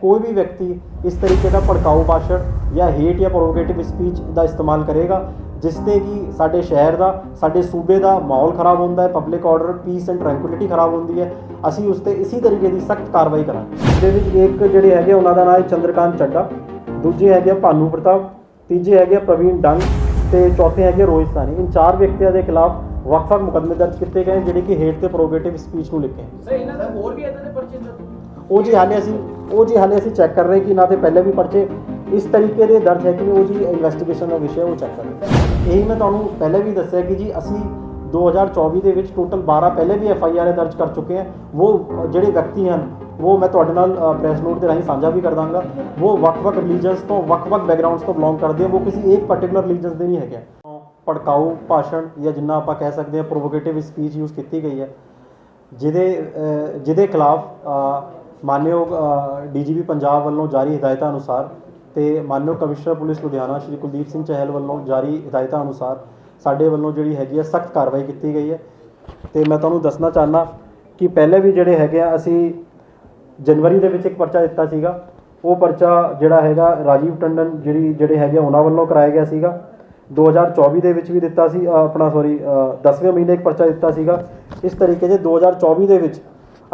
ਕੋਈ ਵੀ ਵਿਅਕਤੀ ਇਸ ਤਰੀਕੇ ਦਾ ਭੜਕਾਊ ਭਾਸ਼ਣ ਜਾਂ ਹੇਟ ਜਾਂ ਪ੍ਰੋਵੋਕੇਟਿਵ ਸਪੀਚ ਦਾ ਇਸਤੇਮਾਲ ਕਰੇਗਾ ਜਿਸ ਤੇ ਕਿ ਸਾਡੇ ਸ਼ਹਿਰ ਦਾ ਸਾਡੇ ਸੂਬੇ ਦਾ ਮਾਹੌਲ ਖਰਾਬ ਹੁੰਦਾ ਹੈ public order peace and tranquility ਖਰਾਬ ਹੁੰਦੀ ਹੈ। ਅਸੀਂ ਉਸ ਤੇ ਇਸੇ ਤਰੀਕੇ ਦੀ ਸਖਤ ਕਾਰਵਾਈ ਕਰਾਂਗੇ। ਇਹਦੇ ਵਿੱਚ ਇੱਕ ਜਿਹੜੇ ਹੈਗੇ ਉਹਨਾਂ ਦਾ ਨਾਮ ਹੈ ਚੰਦਰਕਾਂਤ ਚੱਡਾ ਦੂਜੇ ਹੈਗੇ ਭਾਨੂ ਪ੍ਰਤਾਪ ਤੀਜੇ ਹੈਗੇ ਪ੍ਰਵੀਨ ਡੰਗ ਤੇ ਚੌਥੇ ਹੈਗੇ ਰੋਹਿਤ ਸਾਨੀ ਇਨ ਚਾਰ ਵਿਅਕਤੀਆਂ ਦੇ ਖਿਲਾਫ ਵੱਖ-ਵੱਖ ਮੁਕੱਦਮੇ ਦਰਜ ਕੀਤੇ ਗਏ ਜਿਹੜੇ ਕਿ ਹੇਟ ਤੇ ਪ੍ਰੋਵੋਕੇਟਿਵ ਸਪੀਚ ਨੂੰ ਲਿਖੇ। ਸਰ ਇਹਨਾਂ ਦਾ ਹੋਰ ਵੀ ਇਦਾਂ ਦੇ ਪਰਚੇ ਦਰਜ ਉਹ ਜੀ ਹਾਲੇ ਅਸੀਂ ਉਹ ਜੀ ਹਾਲੇ ਅਸੀਂ ਚੈੱਕ ਕਰ ਰਹੇ ਕਿ ਨਾ ਤੇ ਪਹਿਲੇ ਵੀ ਪਰਚੇ। ਇਸ ਤਰੀਕੇ ਦੇ ਦਰਜ ਹੈ ਕਿ ਉਹ ਜੀ ਇਨਵੈਸਟੀਗੇਸ਼ਨ ਦਾ ਵਿਸ਼ਾ ਉਹ ਚੈੱਕ ਕਰ ਰਹੇ ਇਹੀ ਮੈਂ ਤੁਹਾਨੂੰ ਪਹਿਲੇ ਵੀ ਦੱਸਿਆ ਕਿ ਜੀ ਅਸੀਂ 2024 ਦੇ ਵਿੱਚ ਟੋਟਲ 12 ਪਹਿਲੇ ਵੀ ਐਫ ਆਈ ਆਰ ਦਰਜ ਕਰ ਚੁੱਕੇ ਹਾਂ। ਉਹ, ਜਿਹੜੇ ਵਿਅਕਤੀ ਹਨ, ਉਹ ਮੈਂ ਤੁਹਾਡੇ ਨਾਲ ਪ੍ਰੈਸ ਨੋਟ ਦੇ ਰਾਹੀਂ ਸਾਂਝਾ ਵੀ ਕਰ ਦਾਂਗਾ। ਉਹ ਵੱਖ-ਵੱਖ ਰਿਲੀਜਨਸ ਤੋਂ, ਵੱਖ-ਵੱਖ ਬੈਕਗ੍ਰਾਉਂਡਸ ਤੋਂ ਬਿਲੋਂਗ ਕਰਦੇ ਆ। ਉਹ ਕਿਸੇ ਇੱਕ ਪਾਰਟਿਕੂਲਰ ਰਿਲੀਜਨਸ ਦੇ ਨਹੀਂ ਹੈਗੇ। ਭੜਕਾਊ, ਭਾਸ਼ਣ ਜਾਂ ਜਿੰਨਾ ਆਪਾਂ ਕਹਿ ਸਕਦੇ ਹਾਂ ਪ੍ਰੋਵੋਕੇਟਿਵ ਸਪੀਚ ਯੂਜ਼ ਕੀਤੀ ਗਈ ਹੈ। ਜਿਹਦੇ ਜਿਹਦੇ ਖਿਲਾਫ ਮਾਨਯੋਗ ਡੀਜੀਪੀ ਪੰਜਾਬ ਵੱਲੋਂ ਜਾਰੀ ਹਦਾਇਤਾਂ ਅਨੁਸਾਰ ਤੇ ਮਾਨਯੋਗ ਕਮਿਸ਼ਨਰ ਪੁਲਿਸ ਲੁਧਿਆਣਾ ਸ਼੍ਰੀ ਕੁਲਦੀਪ ਸਿੰਘ ਚਹਿਲ ਵੱਲੋਂ ਜਾਰੀ ਹਦਾਇਤਾਂ ਅਨੁਸਾਰ ਸਾਡੇ ਵੱਲੋਂ ਜਿਹੜੀ ਹੈਗੀ ਹੈ ਸਖਤ ਕਾਰਵਾਈ ਕੀਤੀ ਗਈ ਹੈ। ਤੇ ਮੈਂ ਤੁਹਾਨੂੰ ਦੱਸਣਾ ਚਾਹਨਾ ਕਿ ਪਹਿਲੇ ਵੀ ਜਿਹੜੇ ਹੈਗੇ ਆ, ਅਸੀਂ ਜਨਵਰੀ ਦੇ ਵਿੱਚ ਇੱਕ ਪਰਚਾ ਦਿੱਤਾ ਸੀਗਾ। ਉਹ ਪਰਚਾ ਜਿਹੜਾ ਹੈਗਾ ਰਾਜੀਵ ਟੰਡਨ ਜਿਹੜੀ, ਜਿਹੜੇ ਹੈਗੇ ਆ, ਉਹਨਾਂ ਵੱਲੋਂ ਕਰਾਇਆ ਗਿਆ ਸੀਗਾ। 2024 ਦੇ ਵਿੱਚ ਵੀ ਦਿੱਤਾ ਸੀ ਆਪਣਾ ਸੌਰੀ 10ਵੇਂ ਮਹੀਨੇ ਇੱਕ ਪਰਚਾ ਦਿੱਤਾ ਸੀਗਾ। ਇਸ ਤਰੀਕੇ ਦੇ 2024 ਦੇ ਵਿੱਚ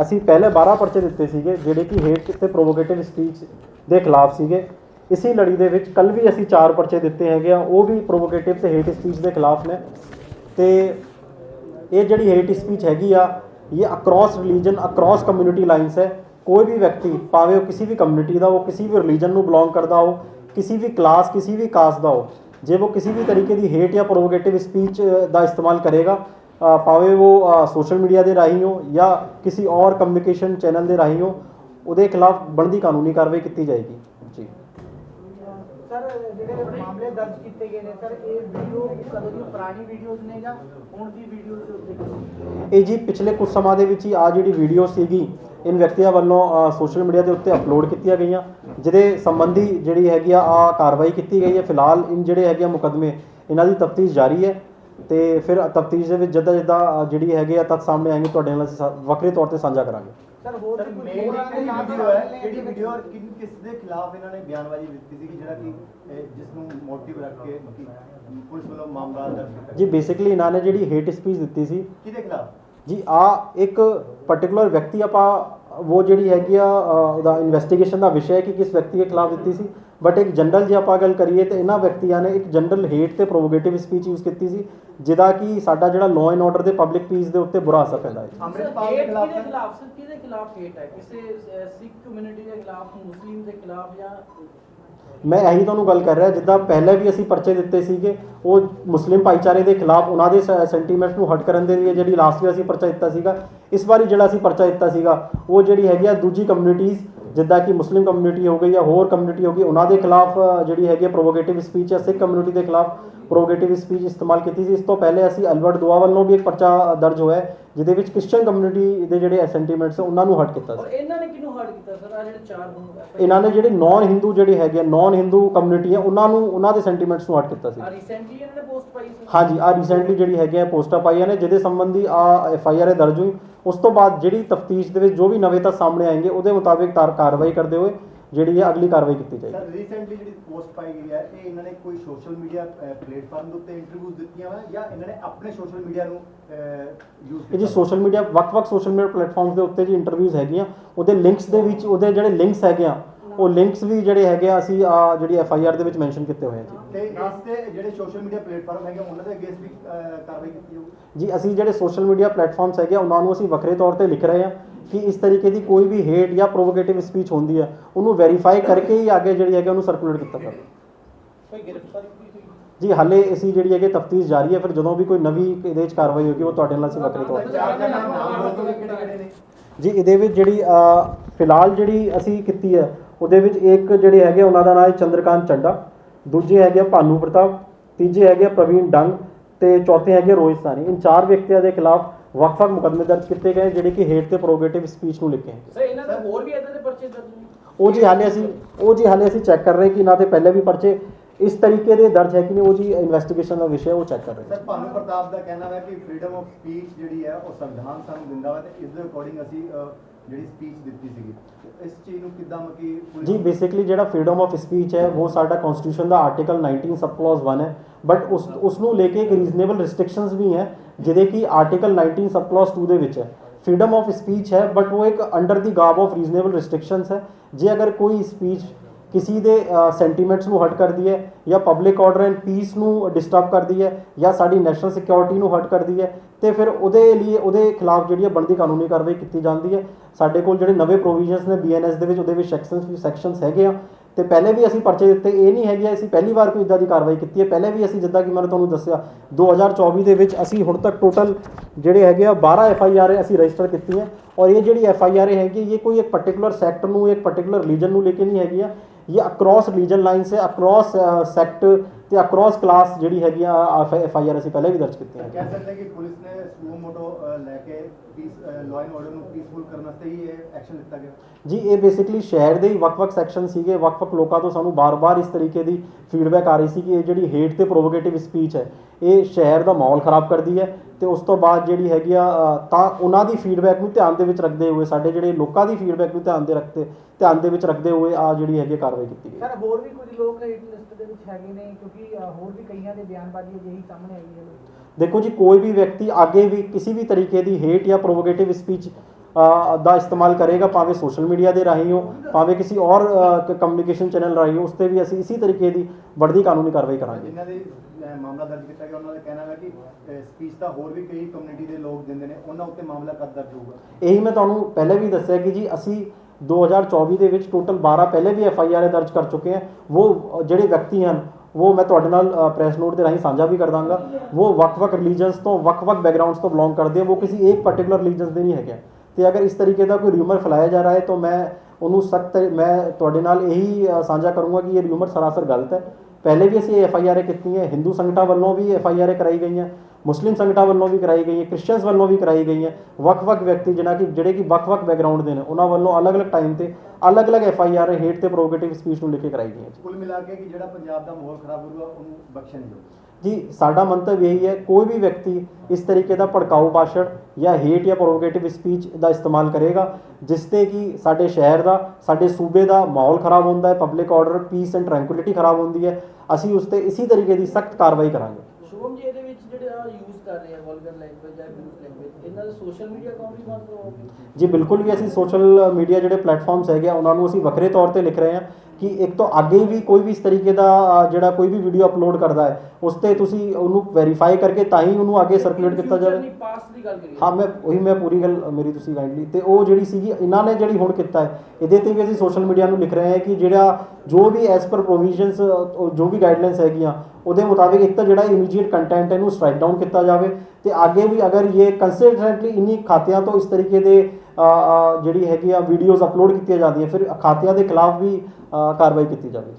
ਅਸੀਂ ਪਹਿਲੇ 12 ਪਰਚੇ ਦਿੱਤੇ ਸੀਗੇ, ਜਿਹੜੇ ਕਿ ਹੇਟ ਤੇ ਪ੍ਰੋਵੋਕੇਟਿਵ ਸਪੀਚ ਦੇ ਖਿਲਾਫ ਸੀਗੇ। ਇਸੇ ਲੜੀ ਦੇ ਵਿੱਚ ਕੱਲ ਵੀ ਅਸੀਂ 4 ਪਰਚੇ ਦਿੱਤੇ ਹੈਗੇ ਆ, ਉਹ ਵੀ ਪ੍ਰੋਵੋਕੇਟਿਵ ਤੇ ਹੇਟ ਸਪੀਚ ਦੇ ਖਿਲਾਫ ਨੇ। ਤੇ ਇਹ ਜਿਹੜੀ ਹੇਟ ਸਪੀਚ ਹੈਗੀ ਆ, ਇਹ across religion across community lines ਹੈ। ਕੋਈ ਵੀ ਵਿਅਕਤੀ, ਭਾਵੇਂ ਉਹ ਕਿਸੇ ਵੀ ਕਮਿਊਨਿਟੀ ਦਾ ਹੋ, ਕਿਸੇ ਵੀ ਰਿਲੀਜਨ ਨੂੰ ਬਿਲੋਂਗ ਕਰਦਾ ਹੋ, ਕਿਸੇ ਵੀ ਕਲਾਸ ਕਿਸੇ ਵੀ ਕਾਸਟ ਦਾ ਹੋ, ਜੇ ਉਹ ਕਿਸੇ ਵੀ ਤਰੀਕੇ ਦੀ ਹੇਟ ਜਾਂ ਪ੍ਰੋਵੋਕੇਟਿਵ ਸਪੀਚ ਦਾ ਇਸਤੇਮਾਲ ਕਰੇਗਾ ਭਾਵੇਂ ਉਹ ਸੋਸ਼ਲ ਮੀਡੀਆ ਦੇ ਰਾਹੀਂ ਹੋ ਜਾਂ ਕਿਸੇ ਔਰ ਕਮਿਊਨੀਕੇਸ਼ਨ ਚੈਨਲ ਦੇ ਰਾਹੀਂ ਹੋ ਉਹਦੇ ਖਿਲਾਫ ਬਣਦੀ ਕਾਨੂੰਨੀ ਕਾਰਵਾਈ ਕੀਤੀ ਜਾਏਗੀ। ਜੀ। ਸਰ ਜਿਹੜੇ ਮਾਮਲੇ ਦਰਜ ਕੀਤੇ ਗਏ ਨੇ ਸਰ ਇਹ ਵੀਡੀਓ ਕਦੋਂ ਦੀ ਪੁਰਾਣੀ ਵੀਡੀਓਜ਼ ਨੇ ਜਾਂ ਹੁਣ ਦੀ ਵੀਡੀਓਜ਼ ਦੇ ਉੱਤੇ ਇਹ ਜੀ ਪਿਛਲੇ ਕੁਝ ਸਮਾਂ ਦੇ ਵਿੱਚ ਹੀ ਆ ਜਿਹੜੀ ਵੀਡੀਓ ਸੀਗੀ ਇਨ ਵਿਅਕਤੀਆਂ ਵੱਲੋਂ ਸੋਸ਼ਲ ਮੀਡੀਆ ਦੇ ਉੱਤੇ ਅਪਲੋਡ ਕੀਤੀਆਂ ਗਈਆਂ। ਜਿਹਦੇ ਸੰਬੰਧੀ ਜਿਹੜੀ ਹੈਗੀ ਆ ਆ ਕਾਰਵਾਈ ਕੀਤੀ ਗਈ ਹੈ। ਫਿਲਹਾਲ ਇਨ ਜਿਹੜੇ ਹੈਗੇ ਆ ਮੁਕੱਦਮੇ ਇਹਨਾਂ ਦੀ ਤਫਤੀਸ਼ ਜਾਰੀ ਹੈ। ਤੇ ਫਿਰ ਤਫਤੀਸ਼ ਦੇ ਵਿੱਚ ਜਿੱਦਾਂ ਜਿੱਦਾਂ ਜਿਹੜੀ ਹੈਗੇ ਆ ਤੱਥ ਸਾਹਮਣੇ ਆएंगे ਤੁਹਾਡੇ ਨਾਲ ਅਸੀਂ ਵੱਖਰੇ ਤੌਰ ਤੇ ਸਾਂਝਾ ਕਰਾਂਗੇ। ਸਰ ਹੋਰ ਮੇਨ ਹੋਰਾਂ ਦੇ ਨਾਮ ਵੀਡੀਓ ਹੈ ਜਿਹੜੀ ਵੀਡੀਓ ਔਰ ਕਿਨ ਕਿਸ ਦੇ ਖਿਲਾਫ ਇਹਨਾਂ ਨੇ ਬਿਆਨਬਾਜ਼ੀ ਦਿੱਤੀ ਸੀ ਜਿਹੜਾ ਕਿ ਜਿਸ ਨੂੰ ਮੋਟਿਵ ਰੱਖ ਕੇ ਕਿ ਪੁਲਿਸ ਵੱਲੋਂ ਮਾਮਲਾ ਦਰਜ ਕੀਤਾ ਜੀ ਬੇਸਿਕਲੀ ਇਹਨਾਂ ਨੇ ਜਿਹੜੀ ਹੇਟ ਸਪੀਚ ਦਿੱਤੀ ਸੀ ਕਿਹਦੇ ਖਿਲਾਫ? ਜੀ ਆ ਇੱਕ ਪਾਰਟਿਕੂਲਰ ਵਿਅਕਤੀ ਆਪਾਂ ਉਹ ਜਿਹੜੀ ਹੈਗੀ ਆ ਉਹਦਾ ਇਨਵੈਸਟੀਗੇਸ਼ਨ ਦਾ ਵਿਸ਼ਾ ਹੈ ਕਿ ਕਿਸ ਵਿਅਕਤੀ ਦੇ ਖਿਲਾਫ ਦਿੱਤੀ ਸੀ ਬਟ ਇੱਕ ਜਨਰਲ ਜੇ ਆਪਾਂ ਗੱਲ ਕਰੀਏ ਤੇ ਇਹਨਾਂ ਵਿਅਕਤੀਆਂ ਨੇ ਇੱਕ ਜਨਰਲ ਹੇਟ ਤੇ ਪ੍ਰੋਵੋਕੇਟਿਵ ਸਪੀਚ ਯੂਜ਼ ਕੀਤੀ ਸੀ ਜਿਹਦਾ ਕਿ ਸਾਡਾ ਜਿਹੜਾ ਲਾਅ ਐਂਡ ਆਰਡਰ ਦੇ ਪਬਲਿਕ ਪੀਸ ਦੇ ਉੱਤੇ ਬੁਰਾ ਅਸਰ ਪੈਂਦਾ ਹੈ ਅੰਮ੍ਰਿਤਪਾਲ ਦੇ ਖਿਲਾਫ ਕਿਹਦੇ ਖਿਲਾਫ ਹੇਟ ਹੈ ਕਿਸੇ ਸਿੱਖ ਕਮਿਊਨਿਟੀ ਦੇ ਖਿਲਾਫ ਮੁਸਲਿਮ ਦੇ ਖਿਲਾਫ ਜਾਂ ਮੈਂ ਇਹੀ ਤੁਹਾਨੂੰ ਗੱਲ ਕਰ ਰਿਹਾ, ਜਿੱਦਾਂ ਪਹਿਲੇ ਵੀ ਅਸੀਂ ਪਰਚੇ ਦਿੱਤੇ ਸੀਗੇ, ਉਹ ਮੁਸਲਿਮ ਭਾਈਚਾਰੇ ਦੇ ਖਿਲਾਫ ਉਹਨਾਂ ਦੇ ਸੈਂਟੀਮੈਂਟਸ ਨੂੰ ਹਟ ਕਰਨ ਦੇ ਲਈ ਜਿਹੜੀ ਲਾਸਟ ਵੀ ਅਸੀਂ ਪਰਚਾ ਦਿੱਤਾ ਸੀਗਾ, ਇਸ ਵਾਰੀ ਜਿਹੜਾ ਅਸੀਂ ਪਰਚਾ ਦਿੱਤਾ ਸੀਗਾ, ਉਹ ਜਿਹੜੀ ਹੈਗੀ ਆ ਦੂਜੀ ਕਮਿਊਨਿਟੀਜ਼ ਜਿੱਦਾਂ ਕਿ ਮੁਸਲਿਮ ਕਮਿਊਨਿਟੀ ਹੋ ਗਈ ਜਾਂ ਹੋਰ ਕਮਿਊਨਿਟੀ ਹੋ ਗਈ, ਉਹਨਾਂ ਦੇ ਖਿਲਾਫ ਜਿਹੜੀ ਹੈਗੀ ਆ ਪ੍ਰੋਵੋਕੇਟਿਵ ਸਪੀਚ ਜਾਂ ਸਿੱਖ ਕਮਿਊਨਿਟੀ ਦੇ ਖਿਲਾਫ ਪ੍ਰੋਵੋਕੇਟਿਵ ਸਪੀਚ ਇਸਤੇਮਾਲ ਕੀਤੀ ਸੀ। ਇਸ ਤੋਂ ਪਹਿਲੇ ਅਸੀਂ ਅਲਵਰਡ ਦੁਆ ਵੱਲੋਂ ਵੀ ਇੱਕ ਪਰਚਾ ਦਰਜ ਹੋਇਆ ਜਿਹਦੇ ਵਿੱਚ ਕ੍ਰਿਸਚੀਅਨ ਕਮਿਊਨਿਟੀ ਦੇ ਜਿਹੜੇ ਸੈਂਟੀਮੈਂਟਸ ਉਹਨਾਂ ਨੂੰ ਹਟ ਕੀਤਾ ਸੀ। ਇਹਨਾਂ ਨੇ ਕਿਹਨੂੰ ਹਰਟ ਕੀਤਾ ਸਰ ਆ ਜਿਹੜੇ ਚਾਰ ਹੁਣ ਇਹਨਾਂ ਨੇ ਜਿਹੜੇ ਨਾਨ ਹਿੰਦੂ ਜਿਹੜੇ ਹੈਗੇ ਨਾਨ ਹਿੰਦੂ ਕਮਿਊਨਿਟੀ ਹੈ ਉਹਨਾਂ ਨੂੰ ਉਹਨਾਂ ਦੇ ਸੈਂਟੀਮੈਂਟਸ ਨੂੰ ਹਟ ਕੀਤਾ ਸੀ। ਰੀਸੈਂਟਲੀ ਇਹਨਾਂ ਨੇ ਪੋਸਟ ਪਾਈ ਸੀ। ਹਾਂਜੀ ਆ ਰੀਸੈਂਟਲੀ ਜਿਹੜੀ ਹੈਗੇ ਆ ਪੋਸਟਾਂ ਪਾਈਆਂ ਨੇ ਜਿਹਦੇ ਸੰਬੰਧੀ ਆ ਐਫ ਆਈ ਆਰ ਦਰਜ ਹੋਈ। ਉਸ ਤੋਂ ਬਾਅਦ ਜਿਹੜੀ ਤਫਤੀਸ਼ ਦੇ ਵਿੱਚ ਜੋ ਵੀ ਨਵੇਂ ਤੱਥ ਸਾਹਮਣੇ ਆएंगे ਉਹਦੇ ਮੁਤਾਬਿਕ ਤਾਰ ਕਾਰਵਾਈ ਕਰਦੇ ਹੋਏ ਜਿਹੜੀ ਹੈ ਅਗਲੀ ਕਾਰਵਾਈ ਕੀਤੀ ਜਾਏਗੀ। ਸਰ ਰੀਸੈਂਟਲੀ ਜਿਹੜੀ ਪੋਸਟ ਪਾਈ ਗਈ ਹੈ ਇਹ ਇਹਨਾਂ ਨੇ ਕੋਈ ਸੋਸ਼ਲ ਮੀਡੀਆ ਪਲੇਟਫਾਰਮ ਦੇ ਉੱਤੇ ਇੰਟਰਵਿਊਜ਼ ਦਿੱਤੀਆਂ ਵਾ ਜਾਂ ਇਹਨਾਂ ਨੇ ਆਪਣੇ ਸੋਸ਼ਲ ਮੀਡੀਆ ਨੂੰ ਯੂਜ਼ ਇਹ ਜੀ ਸੋਸ਼ਲ ਮੀਡੀਆ ਵੱਖ-ਵੱਖ ਸੋਸ਼ਲ ਮੀਡੀਆ ਪਲੇਟਫਾਰਮਸ ਦੇ ਉੱਤੇ ਜੀ ਇੰਟਰਵਿਊਜ਼ ਹੈਗੀਆਂ। ਉਹਦੇ ਲਿੰਕਸ ਦੇ ਵਿੱਚ ਉਹਦੇ ਜਿਹੜੇ ਲਿੰਕਸ ਹੈਗੇ ਆ ਉਹ ਲਿੰਕਸ ਵੀ ਜਿਹੜੇ ਹੈਗੇ ਆ ਅਸੀਂ ਆ ਜਿਹੜੀ ਐਫ ਆਈ ਆਰ ਦੇ ਵਿੱਚ ਮੈਂਸ਼ਨ ਕੀਤੇ ਹੋਏ ਆ ਜੀ। ਤੇ ਇਸ ਤੇ ਜਿਹੜੇ ਸੋਸ਼ਲ ਮੀਡੀਆ ਪਲੇਟਫਾਰਮ ਹੈਗੇ ਉਹਨਾਂ ਦੇ ਅਗੇਂਸਟ ਵੀ ਕਾਰਵਾਈ ਕੀਤੀ ਜਾਊਗੀ ਜੀ ਅਸੀਂ ਜਿਹੜੇ ਸੋਸ਼ਲ ਮੀਡੀਆ ਪਲੇਟਫਾਰਮਸ ਹੈਗੇ ਆ, ਉਹਨਾਂ ਨੂੰ ਅਸੀਂ ਵੱਖਰੇ ਤੌਰ ਤੇ ਲਿਖ ਰਹੇ ਹਾਂ ਕਿ ਇਸ ਤਰੀਕੇ ਦੀ ਕੋਈ ਵੀ ਹੇਟ ਜਾਂ ਪ੍ਰੋਵੋਕੇਟਿਵ ਸਪੀਚ ਹੁੰਦੀ ਹੈ ਉਹਨੂੰ ਵੈਰੀਫਾਈ ਕਰਕੇ ਹੀ ਅੱਗੇ ਜਿਹੜੀ ਹੈਗੇ ਉਹਨੂੰ ਸਰਕੂਲੇਟ ਕੀਤਾ ਜਾਵੇ। ਕੋਈ ਗ੍ਰਿਫਤਾਰੀ ਜੀ ਹਾਲੇ ਅਸੀਂ ਜਿਹੜੀ ਹੈਗੇ ਤਫਤੀਸ਼ ਜਾਰੀ ਹੈ ਫਿਰ ਜਦੋਂ ਵੀ ਕੋਈ ਨਵੀਂ ਇਹਦੇ ਵਿੱਚ ਕਾਰਵਾਈ ਹੋਗੀ ਉਹ ਤੁਹਾਡੇ ਨਾਲ ਅਸੀਂ ਵੱਖਰੇ ਤੌਰ ਜੀ ਇਹਦੇ ਵਿੱਚ ਜਿਹੜੀ ਫਿਲਹਾਲ ਜਿਹੜੀ ਅਸੀਂ ਕੀਤੀ ਹੈ ਉਹਦੇ ਵਿੱਚ ਇੱਕ ਜਿਹੜੇ ਹੈਗੇ ਉਹਨਾਂ ਦਾ ਨਾਮ ਹੈ ਚੰਦਰਕਾਂਤ ਚੱਡਾ ਦੂਜੇ ਹੈਗੇ ਭਾਨੂ ਪ੍ਰਤਾਪ ਤੀਜੇ ਹੈਗੇ ਪ੍ਰਵੀਨ ਡੰਗ ਤੇ ਚੌਥੇ ਹੈਗੇ ਰੋਹਿਤ ਸਾਨੀ ਇਨ ਚਾਰ ਵਿਅਕਤੀਆਂ ਦੇ ਖਿਲਾਫ ਵੱਖ-ਵੱਖ ਮੁਕੱਦਮੇ ਦਰਜ ਕੀਤੇ ਗਏ ਜਿਹੜੇ ਕਿ ਹੇਟ ਤੇ ਪ੍ਰੋਵੋਕੇਟਿਵ ਸਪੀਚ ਨੂੰ ਲਿਖੇ ਹੈ ਸਰ ਇਹਨਾਂ ਦਾ ਹੋਰ ਵੀ ਇਦਾਂ ਦੇ ਪਰਚੇ ਦਰਜ ਨੇ? ਉਹ ਜੀ ਹਾਲੇ ਅਸੀਂ ਉਹ ਜੀ ਹਾਲੇ ਅਸੀਂ ਚੈੱਕ ਕਰ ਰਹੇ ਕਿ ਨਾ ਤੇ ਪਹਿਲੇ ਵੀ ਪਰਚੇ ਇਸ ਤਰੀਕੇ ਦੇ ਦਰਜ ਹੈ ਕਿ ਨਹੀਂ ਉਹ ਜੀ ਇਨਵੈਸਟੀਗੇਸ਼ਨ ਦਾ ਵਿਸ਼ਾ ਉਹ ਚੈੱਕ ਕਰ ਰਹੇ ਸਰ ਭਾਨੂ ਪ੍ਰਤਾਪ ਦਾ ਕਹਿਣਾ ਹੈ ਕਿ ਫ੍ਰੀडम ਆਫ ਸਪੀਚ ਜਿਹੜੀ ਹੈ ਉਹ ਸੰਵਿਧਾਨ ਸਾਨੂੰ ਦਿੰਦਾ ਹੈ ਤੇ ਇਸ ਦੇ ਅਕੋਰਡਿੰਗ ਅਸੀਂ ਜੀ ਬੇਸਿਕਲੀ ਜਿਹੜਾ ਫਰੀडम ਆਫ ਸਪੀਚ ਹੈ, ਉਹ ਸਾਡਾ ਕਨਸਟੀਟਿਊਸ਼ਨ ਦਾ ਆਰਟੀਕਲ 19 ਸਬ ਕਲੌਜ਼ 1 ਹੈ। ਬਟ ਉਸ ਉਸ ਨੂੰ ਲੈ ਕੇ ਇੱਕ ਰੀਜ਼ਨੇਬਲ ਰੈਸਟ੍ਰਿਕਸ਼ਨਸ ਵੀ ਹੈ, ਜਿਹਦੇ ਕਿ ਆਰਟੀਕਲ 19 ਸਬ ਕਲੌਜ਼ 2 ਦੇ ਵਿੱਚ ਹੈ। ਫਰੀडम ਆਫ ਸਪੀਚ ਹੈ ਬਟ ਉਹ ਇੱਕ under the garb of reasonable restrictions ਹੈ। ਜੇ ਅਗਰ ਕੋਈ ਸਪੀਚ ਕਿਸੇ ਦੇ ਸੈਂਟੀਮੈਂਟਸ ਨੂੰ ਹਟ ਕਰਦੀ ਹੈ ਜਾਂ ਪਬਲਿਕ ਆਰਡਰ ਐਂਡ ਪੀਸ ਨੂੰ ਡਿਸਟਰਬ ਕਰਦੀ ਹੈ ਜਾਂ ਸਾਡੀ ਨੈਸ਼ਨਲ ਸਿਕਿਉਰਿਟੀ ਨੂੰ ਹਟ ਕਰਦੀ ਹੈ ਤੇ ਫਿਰ ਉਹਦੇ ਲਈ ਉਹਦੇ ਖਿਲਾਫ ਜਿਹੜੀ ਹੈ ਬਣਦੀ ਕਾਨੂੰਨੀ ਕਾਰਵਾਈ ਕੀਤੀ ਜਾਂਦੀ ਹੈ। ਸਾਡੇ ਕੋਲ ਜਿਹੜੇ ਨਵੇਂ ਪ੍ਰੋਵੀਜ਼ਨਸ ਨੇ ਬੀਐਨਐਸ ਦੇ ਵਿੱਚ, ਉਹਦੇ ਵਿੱਚ ਸੈਕਸ਼ਨਸ ਵੀ ਸੈਕਸ਼ਨਸ ਹੈਗੇ ਆ। ਤੇ ਪਹਿਲੇ ਵੀ ਅਸੀਂ ਪਰਚੇ ਦਿੱਤੇ, ਇਹ ਨਹੀਂ ਹੈਗੇ ਅਸੀਂ ਪਹਿਲੀ ਵਾਰ ਕੋਈ ਇਦਾਂ ਦੀ ਕਾਰਵਾਈ ਕੀਤੀ ਹੈ। ਪਹਿਲੇ ਵੀ ਅਸੀਂ ਜਿੱਦਾਂ ਕਿ ਮੈਂ ਤੁਹਾਨੂੰ ਦੱਸਿਆ 2024 ਦੇ ਵਿੱਚ ਅਸੀਂ ਹੁਣ ਤੱਕ ਟੋਟਲ ਜਿਹੜੇ ਹੈਗੇ ਆ 12 ਐਫ ਆਈ ਆਰ ਅਸੀਂ ਰਜਿਸਟਰ ਕੀਤੀਆਂ। ਔਰ ਇਹ ਜਿਹੜੀ ਐਫ ਆਈ ਆਰ ਹੈਗੀ, ਇਹ ਕੋਈ ਇੱਕ ਪਾਰਟਿਕੂਲਰ ਸੈਕਟ ਨੂੰ, ਇੱਕ ਪਾਰਟਿਕੂਲਰ ਰੀਜਨ ਨੂੰ ਲੈ ਕੇ ਨਹੀਂ ਹੈਗੀ ਆ। ਇਹ ਅਕ੍ਰੋਸ ਰੀਜਨ ਲਾਈਨ ਸੇ ਅਕ੍ਰੋਸ ਸੈਕਟ ਤੇ ਅਕ੍ਰੋਸ ਕਲਾਸ ਜਿਹੜੀ ਹੈਗੀ ਆ ਐਫ ਆਈ ਆਰ ਅਸੀਂ ਪਹਿਲੇ ਵੀ ਦਰਜ ਕਹਿ ਸਕਦੇ ਹਾਂ ਕਿ ਪੁਲਿਸ ਨੇ ਸੂਮੋ ਮੋਟੋ ਲੈ ਕੇ ਪੀਸ ਲਾਅ ਐਂਡ ਆਰਡਰ ਨੂੰ ਪੀਸਫੁਲ ਕਰਨ ਵਾਸਤੇ ਹੀ ਇਹ ਐਕਸ਼ਨ ਲਿੱਤਾ ਗਿਆ। ਜੀ ਇਹ ਬੇਸਿਕਲੀ ਸ਼ਹਿਰ ਦੇ ਹੀ ਵੱਖ-ਵੱਖ ਸੈਕਸ਼ਨ ਸੀਗੇ ਵੱਖ-ਵੱਖ ਲੋਕਾਂ ਤੋਂ ਸਾਨੂੰ ਬਾਰ-ਬਾਰ ਇਸ ਤਰੀਕੇ ਦੀ ਫੀਡਬੈਕ ਆ ਰਹੀ ਸੀ ਕਿ ਇਹ ਜਿਹੜੀ ਹੇਟ ਤੇ ਪ੍ਰੋਵੋਕੇਟਿਵ ਸਪੀਚ ਹੈ ਇਹ ਸ਼ਹਿਰ ਦਾ ਮਾਹੌਲ ਖਰਾਬ ਕਰਦੀ ਹੈ ਤੇ ਉਸ ਤੋਂ ਬਾਅਦ ਜਿਹੜੀ ਹੈਗੀ ਆ ਤਾਂ ਉਹਨਾਂ ਦੀ ਫੀਡਬੈਕ ਨੂੰ ਧਿਆਨ ਦੇ ਵਿੱਚ ਰੱਖਦੇ ਹੋਏ ਸਾਡੇ ਜਿਹੜੇ ਲੋਕਾਂ ਦੀ ਫੀਡਬੈਕ ਨੂੰ ਧਿਆਨ ਦੇ ਰੱਖਦੇ ਧਿਆਨ ਦੇ ਵਿੱਚ ਰੱਖਦੇ ਹੋਏ ਆ ਜਿਹੜੀ ਹੈਗੀ ਕਾਰਵਾਈ ਕੀਤੀ ਗਈ। ਸਰ ਹੋਰ ਵੀ ਕੁਝ ਲੋਕ ਹਿੱਟ ਲਿਸਟ ਦੇ ਵਿੱਚ ਹੈਗੇ ਨੇ ਕਿਉਂਕਿ ਹੋਰ ਵੀ ਕਈਆਂ ਦੇ ਬਿਆਨਬਾਜ਼ੀ ਅਜਿਹੀ ਸਾਹਮਣੇ ਆਈ ਹੈ। ਦੇਖੋ ਜੀ ਕੋਈ ਵੀ ਵਿਅਕਤੀ ਅੱਗੇ ਵੀ ਕਿਸੇ ਵੀ ਤਰੀਕੇ ਦੀ ਹੇਟ ਜਾਂ ਪ੍ਰੋਵੋਕੇਟਿਵ ਸਪੀਚ ਦਾ ਇਸਤੇਮਾਲ ਕਰੇਗਾ ਭਾਵੇਂ ਸੋਸ਼ਲ ਮੀਡੀਆ ਦੇ ਰਾਹੀਂ ਹੋ ਭਾਵੇਂ ਕਿਸੇ ਔਰ ਕਮਿਊਨੀਕੇਸ਼ਨ ਚੈਨਲ ਰਾਹੀਂ ਹੋ ਉਸ ਤੇ ਵੀ ਅਸੀਂ ਇਸੇ ਤਰੀਕੇ ਦੀ ਵੱਡੀ ਕਾਨੂੰਨੀ ਕਾਰਵਾਈ ਕਰਾਂਗੇ। ਜਿਨ੍ਹਾਂ ਦੇ ਮਾਮਲਾ ਦਰਜ ਕੀਤਾ ਗਿਆ ਉਹਨਾਂ ਦਾ ਕਹਿਣਾ ਹੈ ਕਿ ਸਪੀਚ ਤਾਂ ਹੋਰ ਵੀ ਕਈ ਕਮਿਊਨਿਟੀ ਦੇ ਲੋਕ ਦਿੰਦੇ ਨੇ ਉਹਨਾਂ ਉੱਤੇ ਮਾਮਲਾ ਕਦ ਦਰਜ ਹੋਊਗਾ? ਇਹੀ ਮੈਂ ਤੁਹਾਨੂੰ ਪਹਿਲੇ ਵੀ ਦੱਸਿਆ ਕਿ ਜੀ ਅਸੀਂ 2024 ਦੇ ਵਿੱਚ ਟੋਟਲ 12 ਪਹਿਲੇ ਵੀ ਐਫ ਆਈ ਆਰ ਦਰਜ ਕਰ ਚੁੱਕੇ ਹਾਂ ਉਹ ਜਿਹੜੇ ਵਿਅਕਤੀ ਹਨ, ਉਹ ਮੈਂ ਤੁਹਾਡੇ ਨਾਲ ਪ੍ਰੈਸ ਨੋਟ ਦੇ ਰਾਹੀਂ ਸਾਂਝਾ ਵੀ ਕਰ ਦਾਂਗਾ। ਉਹ ਵੱਖ-ਵੱਖ ਰਿਲੀਜਨਸ ਤੋਂ, ਵੱਖ-ਵੱਖ ਬੈਕਗ੍ਰਾਉਂਡਸ ਤੋਂ ਬਿਲੋਂਗ ਕਰਦੇ ਆ। ਉਹ ਕਿਸੇ ਇੱਕ ਪਾਰਟਿਕੂਲਰ ਰਿਲੀਜਨਸ ਦੇ ਨਹੀਂ ਹੈਗੇ। ਤੇ ਅਗਰ ਇਸ ਤਰੀਕੇ ਦਾ ਕੋਈ ਰਿਊਮਰ ਫੈਲਾਇਆ ਜਾ ਰਿਹਾ ਹੈ, ਤਾਂ ਮੈਂ ਉਹਨੂੰ ਸਖਤ, ਮੈਂ ਤੁਹਾਡੇ ਨਾਲ ਇਹੀ ਸਾਂਝਾ ਕਰੂੰਗਾ ਕਿ ਇਹ ਰਿਊਮਰ ਸਰਾਸਰ ਗਲਤ ਹੈ। ਪਹਿਲੇ ਵੀ ਅਸੀਂ ਐਫ ਆਈ ਆਰ ਕੀਤੀਆਂ ਹਿੰਦੂ ਸੰਗਠਨਾਂ ਵੱਲੋਂ ਵੀ ਐਫ ਆਈ ਆਰ ਕਰਾਈ ਗਈਆਂ ਮੁਸਲਿਮ ਸੰਗਠਨਾਂ ਵੱਲੋਂ ਵੀ ਕਰਾਈ ਗਈ ਹੈ ਕ੍ਰਿਸਚੀਅਨਸ ਵੱਲੋਂ ਵੀ ਕਰਾਈ ਗਈ ਹੈ। ਵੱਖ-ਵੱਖ ਵਿਅਕਤੀ ਜਿਹਨਾਂ ਕਿ, ਜਿਹੜੇ ਕਿ ਵੱਖ-ਵੱਖ ਬੈਕਗ੍ਰਾਉਂਡ ਦੇ ਨੇ, ਉਹਨਾਂ ਵੱਲੋਂ ਅਲੱਗ-ਅਲੱਗ ਟਾਈਮ ਤੇ ਅਲੱਗ-ਅਲੱਗ ਐਫ ਆਈ ਆਰ ਹੇਟ ਤੇ ਪ੍ਰੋਵੋਕੇਟਿਵ ਸਪੀਚ ਨੂੰ ਲਿਖ ਕੇ ਕਰਾਈ ਗਈਆਂ ਕੁੱਲ ਮਿਲਾ ਕੇ ਕਿ ਜਿਹੜਾ ਪੰਜਾਬ ਦਾ ਮਾਹੌਲ ਖਰਾਬ ਹੋਊਗਾ, ਉਹਨੂੰ ਬਖਸ਼ਣ ਦਿਓ ਜੀ ਸਾਡਾ ਮੰਤਵ ਇਹੀ ਹੈ ਕੋਈ ਵੀ ਵਿਅਕਤੀ ਇਸ ਤਰੀਕੇ ਦਾ ਭੜਕਾਊ ਭਾਸ਼ਣ ਜਾਂ ਹੇਟ ਜਾਂ ਪ੍ਰੋਵੋਕੇਟਿਵ ਸਪੀਚ ਦਾ ਇਸਤੇਮਾਲ ਕਰੇਗਾ ਜਿਸ ਤੇ ਕਿ ਸਾਡੇ ਸ਼ਹਿਰ ਦਾ ਸਾਡੇ ਸੂਬੇ ਦਾ ਮਾਹੌਲ ਖਰਾਬ ਹੁੰਦਾ ਹੈ public order peace and tranquillity ਖਰਾਬ ਹੁੰਦੀ ਹੈ ਅਸੀਂ ਉਸ ਤੇ ਇਸੇ ਤਰੀਕੇ ਦੀ ਸਖਤ ਕਾਰਵਾਈ ਕਰਾਂਗੇ। ਸ਼ੁਭਮ ਜੀ ਇਹਦੇ ਵਿੱਚ ਜਿਹੜੇ ਯੂਜ਼ ਕਰ ਰਹੇ ਆ ਵਲਗਰ ਲੈਂਗੁਏਜ ਜਾਂ ਅਬਿਊਜ਼ ਲੈਂਗੁਏਜ ਇਹਨਾਂ ਦਾ ਸੋਸ਼ਲ ਮੀਡੀਆ ਅਕਾਊਂਟ ਵੀ ਬੰਦ ਕਰਵਾਓਗੇ? ਜੀ ਬਿਲਕੁਲ ਵੀ ਅਸੀਂ ਸੋਸ਼ਲ ਮੀਡੀਆ ਜਿਹੜੇ ਪਲੇਟਫਾਰਮਸ ਹੈਗੇ ਆ ਉਹਨਾਂ ਨੂੰ ਅਸੀਂ ਵੱਖਰੇ ਤੌਰ ਤੇ ਲਿਖ ਰਹੇ ਹਾਂ ਕਿ ਇੱਕ ਤੋਂ ਅੱਗੇ ਵੀ ਕੋਈ ਵੀ ਇਸ ਤਰੀਕੇ ਦਾ ਜਿਹੜਾ ਕੋਈ ਵੀ ਵੀਡੀਓ ਅਪਲੋਡ ਕਰਦਾ ਹੈ ਉਸ ਤੇ ਤੁਸੀਂ ਉਹਨੂੰ ਵੈਰੀਫਾਈ ਕਰਕੇ ਤਾਂ ਹੀ ਉਹਨੂੰ ਅੱਗੇ ਸਰਕੂਲੇਟ ਕੀਤਾ ਜਾਵੇ। ਹਾਂ ਮੈਂ ਉਹੀ ਮੈਂ ਪੂਰੀ ਗੱਲ ਮੇਰੀ ਤੁਸੀਂ ਕਾਈਂਡਲੀ ਤੇ ਉਹ ਜਿਹੜੀ ਸੀਗੀ ਇਹਨਾਂ ਨੇ ਜਿਹੜੀ ਹੁਣ ਕੀਤਾ ਹੈ ਇਹਦੇ ਤੇ ਵੀ ਅਸੀਂ ਸੋਸ਼ਲ ਮੀਡੀਆ ਨੂੰ ਲਿਖ ਰਹੇ ਹਾਂ ਕਿ ਜਿਹੜਾ ਜੋ ਵੀ ਐਸ ਪਰ ਪ੍ਰੋਵੀਜ਼ਨਸ ਜੋ ਵੀ ਗਾਈਡਲਾਈਨਸ ਹੈਗੀਆਂ ਉਹਦੇ ਮੁਤਾਬਿਕ ਇੱਕ ਤਾਂ ਜਿਹੜਾ ਇਮੀਡੀਏਟ ਕੰਟੈਂਟ ਇਹਨੂੰ ਸਟ੍ਰਾਈਕ ਡਾਊਨ ਕੀਤਾ ਜਾਵੇ। ਤੇ ਅੱਗੇ ਵੀ ਅਗਰ ਇਹ ਕੰਸਿਸਟੈਂਟਲੀ ਇਨੀ ਖਾਤਿਆਂ ਤੋਂ ਇਸ ਤਰੀਕੇ ਦੇ ਜਿਹੜੀ ਹੈਗੀ ਆ ਵੀਡੀਓਜ਼ ਅਪਲੋਡ ਕੀਤੀਆਂ ਜਾਂਦੀਆਂ, ਫਿਰ ਖਾਤਿਆਂ ਦੇ ਖਿਲਾਫ ਵੀ ਕਾਰਵਾਈ ਕੀਤੀ ਜਾਵੇ